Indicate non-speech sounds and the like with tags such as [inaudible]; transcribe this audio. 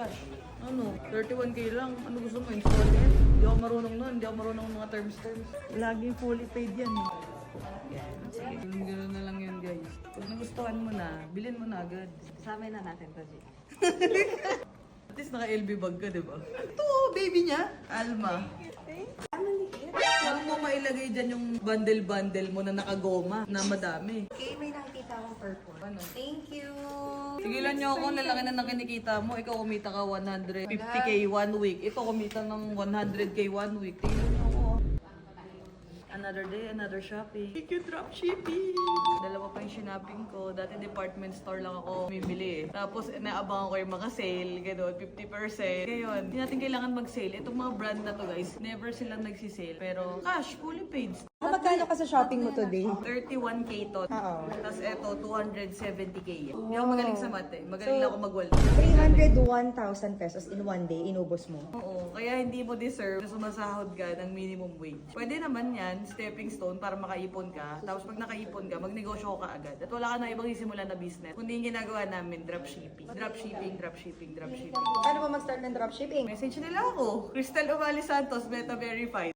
cash. Ano, 31k lang. Ano gusto mo, installment? Hindi ako marunong nun. Hindi ako marunong ng mga terms-terms. Laging fully paid yan eh. Yan. Sige, ganun, na lang yun guys. Pag nagustuhan mo na, bilhin mo na agad. Kasama na natin to, G. [laughs] At least naka-LB bag ka, di ba? Ito, baby niya. Alma. Ano? Huwag mo mailagay dyan yung bundle-bundle mo na nakagoma na madami. Okay, may nakikita akong purple. Ano? Thank you! Sigilan niyo ako, lalaki na ng kinikita mo. Ikaw kumita ka 150k one week. Ito kumita ng 100k one week. Tingnan niyo ako. Another day, another shopping. Thank you, drop shipping! Dalawa pa yung shopping ko. Dati department store lang ako bumili eh. Tapos naabangan ko yung mga sale, gano'n, 50%. Ngayon, hindi natin kailangan mag-sale. Itong mga brand na to guys, never silang nagsisale. Pero cash, fully paid. Magkano ka sa shopping mo today? 31k to. Oo. Tapos eto, 270k. Hindi ako magaling sa math eh. Magaling So, ako mag-wall. 301,000 pesos in one day, inubos mo. Oo, kaya hindi mo deserve na sumasahod ka ng minimum wage. Pwede naman yan, stepping stone para makaipon ka. Tapos pag nakaipon ka, magnegosyo ka agad. At wala ka na ibang sisimulan na business. Kundi yung ginagawa namin, dropshipping. Dropshipping, dropshipping, dropshipping. Paano ba mag-start ng dropshipping? Message nila ako. Crystal Umali Santos, Meta Verified.